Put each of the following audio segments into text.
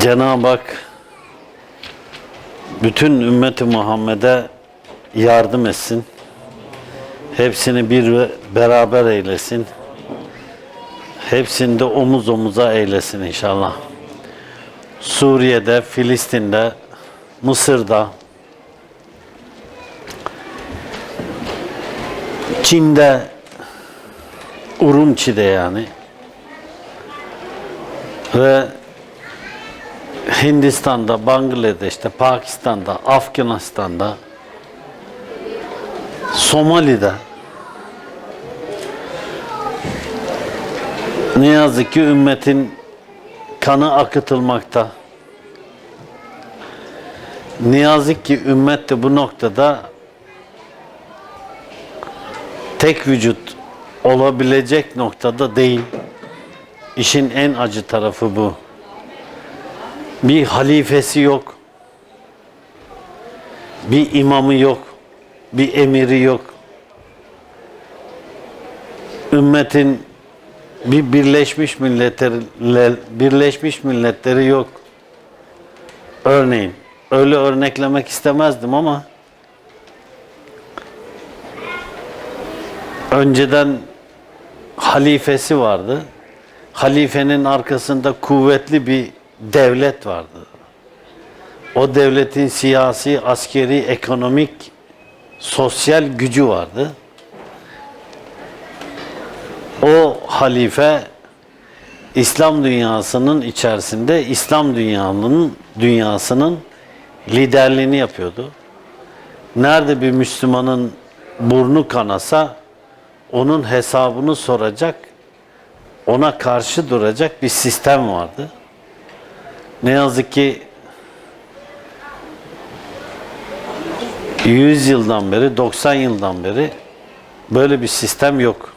Cenab-ı Hak bütün ümmeti Muhammed'e yardım etsin. Hepsini bir beraber eylesin. Hepsini de omuz omuza eylesin inşallah. Suriye'de, Filistin'de, Mısır'da, Çin'de, Urumçi'de yani ve Hindistan'da, Bangladeş'te, Pakistan'da, Afganistan'da, Somali'de ne yazık ki ümmetin kanı akıtılmakta. Ne yazık ki ümmet de bu noktada tek vücut olabilecek noktada değil. İşin en acı tarafı bu. Bir halifesi yok. Bir imamı yok. Bir emiri yok. Ümmetin bir Birleşmiş Milletleri Birleşmiş Milletleri yok. Örneğin öyle örneklemek istemezdim ama önceden halifesi vardı. Halifenin arkasında kuvvetli bir devlet vardı. O devletin siyasi, askeri, ekonomik, sosyal gücü vardı. O halife İslam dünyasının içerisinde İslam dünyanın dünyasının liderliğini yapıyordu. Nerede bir Müslümanın burnu kanasa onun hesabını soracak, ona karşı duracak bir sistem vardı. Ne yazık ki 100 yıldan beri, 90 yıldan beri böyle bir sistem yok.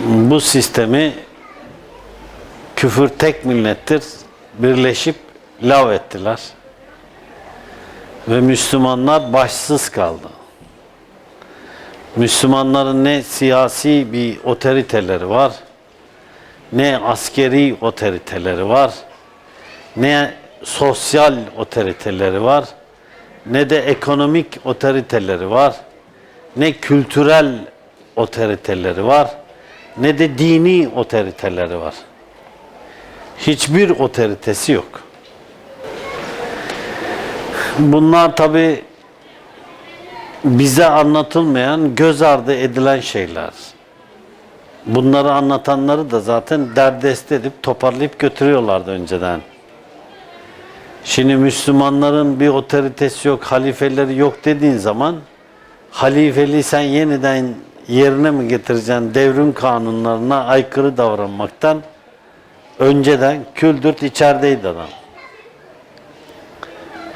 Bu sistemi küfür tek millettir birleşip lav ettiler. Ve Müslümanlar başsız kaldı. Müslümanların ne siyasi bir otoriteleri var, ne askeri otoriteleri var, ne sosyal otoriteleri var, ne de ekonomik otoriteleri var, ne kültürel otoriteleri var, ne de dini otoriteleri var. Hiçbir otoritesi yok. Bunlar tabi bize anlatılmayan, göz ardı edilen şeyler. Bunları anlatanları da zaten derdest edip toparlayıp götürüyorlardı önceden. Şimdi Müslümanların bir otoritesi yok, halifeleri yok dediğin zaman halifeliği sen yeniden yerine mi getireceksin devrim kanunlarına aykırı davranmaktan önceden küldürt içerideydi adam.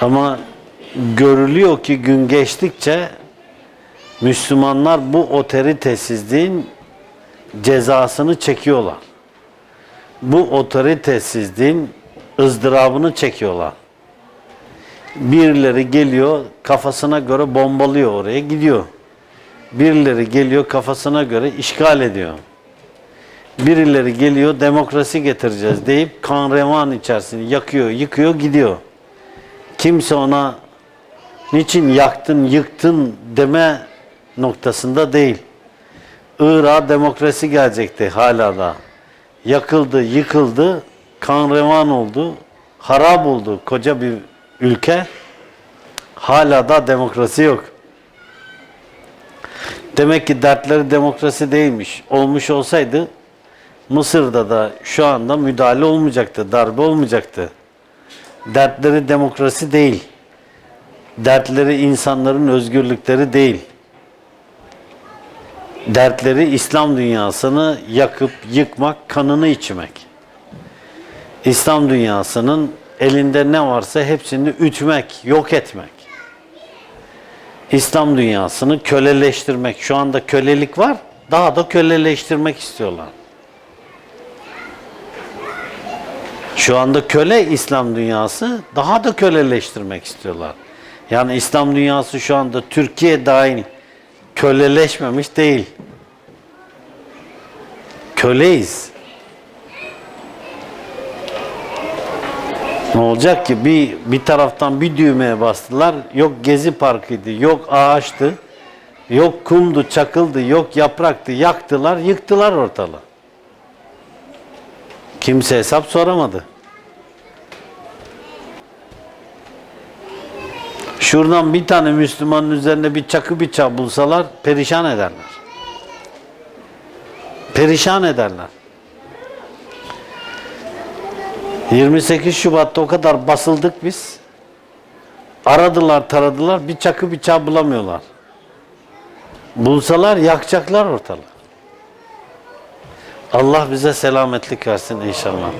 Ama görülüyor ki gün geçtikçe Müslümanlar bu otoritesizliğin cezasını çekiyorlar. Bu otoritesizliğin ızdırabını çekiyorlar. Birileri geliyor kafasına göre bombalıyor oraya gidiyor. Birileri geliyor kafasına göre işgal ediyor. Birileri geliyor demokrasi getireceğiz deyip kan revan içerisini yakıyor, yıkıyor, gidiyor. Kimse ona niçin yaktın, yıktın deme noktasında değil. Irak'a demokrasi gelecekti hala da. Yakıldı, yıkıldı, kan revan oldu, harap oldu koca bir ülke. Hala da demokrasi yok. Demek ki dertleri demokrasi değilmiş. Olmuş olsaydı Mısır'da da şu anda müdahale olmayacaktı, darbe olmayacaktı. Dertleri demokrasi değil. Dertleri insanların özgürlükleri değil. Dertleri İslam dünyasını yakıp yıkmak, kanını içmek. İslam dünyasının elinde ne varsa hepsini ütmek, yok etmek. İslam dünyasını köleleştirmek. Şu anda kölelik var, daha da köleleştirmek istiyorlar. Şu anda köle İslam dünyası daha da köleleştirmek istiyorlar. Yani İslam dünyası şu anda Türkiye dahil köleleşmemiş değil. Köleyiz. olacak ki bir bir taraftan bir düğmeye bastılar. Yok gezi parkıydı, yok ağaçtı, yok kumdu, çakıldı, yok yapraktı. Yaktılar, yıktılar ortalığı. Kimse hesap soramadı. Şuradan bir tane Müslümanın üzerinde bir çakı bıçağı bulsalar perişan ederler. Perişan ederler. 28 Şubat'ta o kadar basıldık biz. Aradılar, taradılar, bir çakı bıçağı bulamıyorlar. Bulsalar yakacaklar ortalığı. Allah bize selametlik versin inşallah.